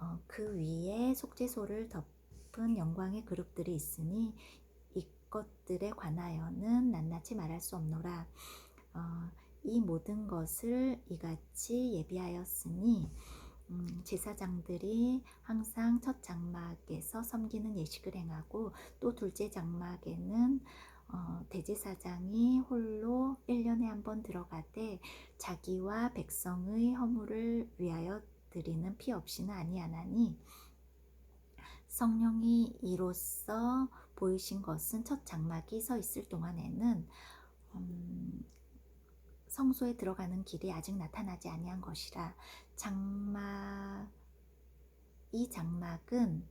어, 그 위에 속죄소를 덮은 영광의 그룹들이 있으니 이것들에 관하여는 낱낱이 말할 수 없노라. 어, 이 모든 것을 이같이 예비하였으니 음, 제사장들이 항상 첫 장막에서 섬기는 예식을 행하고 또 둘째 장막에는 어, 대제사장이 홀로 1년에 한 번 들어가되 자기와 백성의 허물을 위하여 드리는 피 없이는 아니하나니. 성령이 이로써 보이신 것은 첫 장막이 서 있을 동안에는 음, 성소에 들어가는 길이 아직 나타나지 아니한 것이라 장막 이 장막은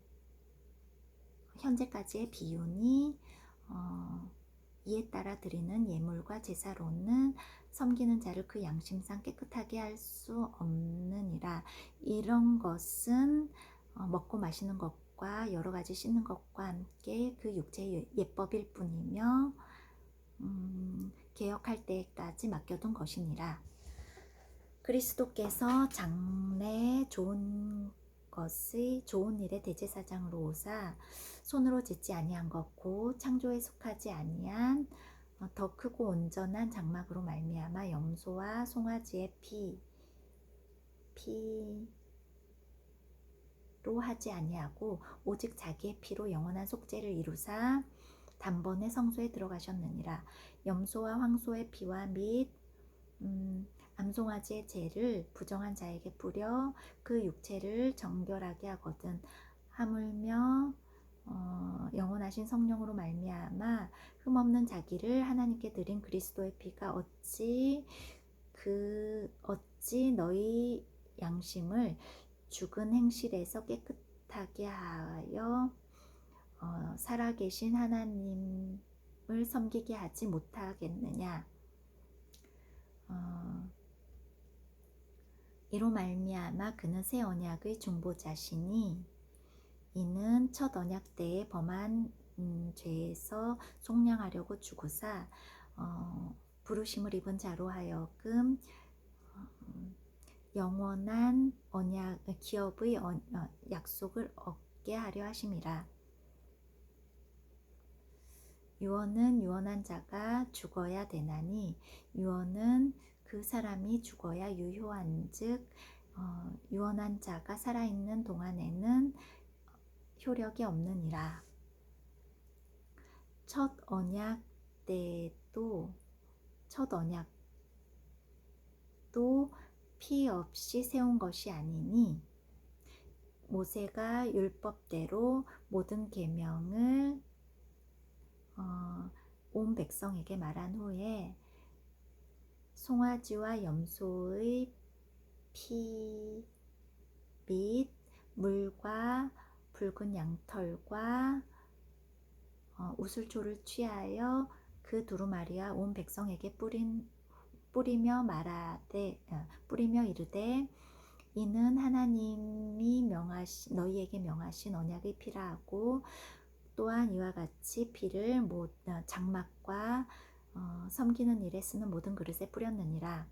현재까지의 비윤이 어, 이에 따라 드리는 예물과 제사로는 섬기는 자를 그 양심상 깨끗하게 할 수 없느니라. 이런 것은 어, 먹고 마시는 것과 여러 가지 씻는 것과 함께 그 육체의 예법일 뿐이며 음, 개혁할 때까지 맡겨둔 것이니라. 그리스도께서 장래 좋은 것의 좋은 일의 대제사장으로 오사 손으로 짓지 아니한 것고 창조에 속하지 아니한 어, 더 크고 온전한 장막으로 말미암아 염소와 송아지의 피 피로 하지 아니하고 오직 자기의 피로 영원한 속죄를 이루사 단번에 성소에 들어가셨느니라. 염소와 황소의 피와 및 음, 암송아지의 죄를 부정한 자에게 뿌려 그 육체를 정결하게 하거든. 하물며 어, 영원하신 성령으로 말미암아 흠없는 자기를 하나님께 드린 그리스도의 피가 어찌 그 어찌 너희 양심을 죽은 행실에서 깨끗하게 하여 어, 살아계신 하나님을 섬기게 하지 못하겠느냐? 어, 이로 말미암아 그는 새 언약의 중보자시니 이는 첫 언약 때에 범한 음, 죄에서 속량하려고 주고사 어, 부르심을 입은 자로 하여금 어, 영원한 언약 기업의 언, 어, 약속을 얻게 하려 하심이라. 유언은 유언한 자가 죽어야 되나니 유언은 그 사람이 죽어야 유효한즉 어, 유언한 자가 살아있는 동안에는 효력이 없느니라. 첫 언약 때도 첫 언약도 피 없이 세운 것이 아니니 모세가 율법대로 모든 계명을 어, 온 백성에게 말한 후에 송아지와 염소의 피및 물과 붉은 양털과 어, 우슬초를 취하여 그 두루마리와 온 백성에게 뿌린 뿌리며 말하되 어, 뿌리며 이르되 이는 하나님이 명하신 너희에게 명하신 언약의 피라 하고 또한 이와 같이 피를 모, 어, 장막과 어, 섬기는 일에 쓰는 모든 그릇에 뿌렸느니라.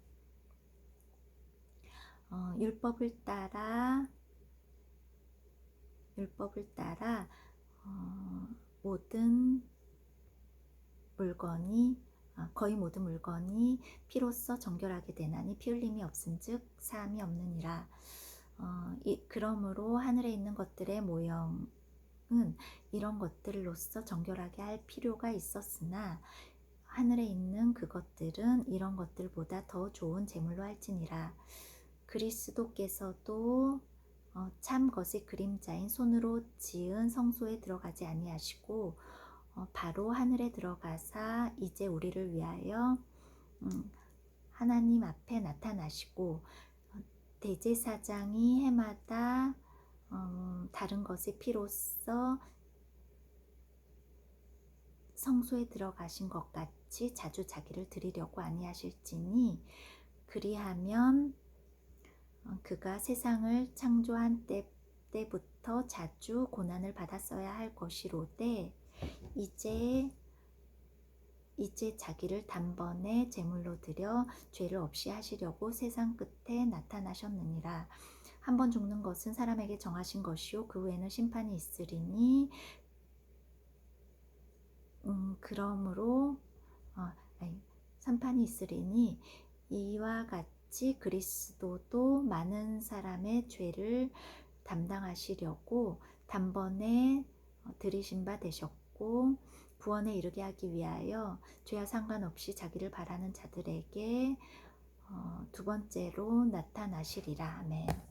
어, 율법을 따라 율법을 따라 어, 모든 물건이 아, 거의 모든 물건이 피로써 정결하게 되나니 피 흘림이 없은즉 사함이 없느니라. 어, 이, 그러므로 하늘에 있는 것들의 모형은 이런 것들로서 정결하게 할 필요가 있었으나 하늘에 있는 그것들은 이런 것들보다 더 좋은 제물로 할지니라. 그리스도께서도 어, 참 것의 그림자인 손으로 지은 성소에 들어가지 아니하시고 어, 바로 하늘에 들어가사 이제 우리를 위하여 음, 하나님 앞에 나타나시고 어, 대제사장이 해마다 어, 다른 것의 피로써 성소에 들어가신 것 같이 자주 자기를 드리려고 아니하실지니 그리하면 어, 그가 세상을 창조한 때, 때부터 자주 고난을 받았어야 할 것이로되 이제 이제 자기를 단번에 제물로 드려 죄를 없이 하시려고 세상 끝에 나타나셨느니라. 한 번 죽는 것은 사람에게 정하신 것이요 그 후에는 심판이 있으리니 음 그러므로 어, 아니, 심판이 있으리니 이와 같이 그리스도도 많은 사람의 죄를 담당하시려고 단번에 어, 들이신 바 되셨고 구원에 이르게 하기 위하여 죄와 상관없이 자기를 바라는 자들에게 어, 두 번째로 나타나시리라. 아멘.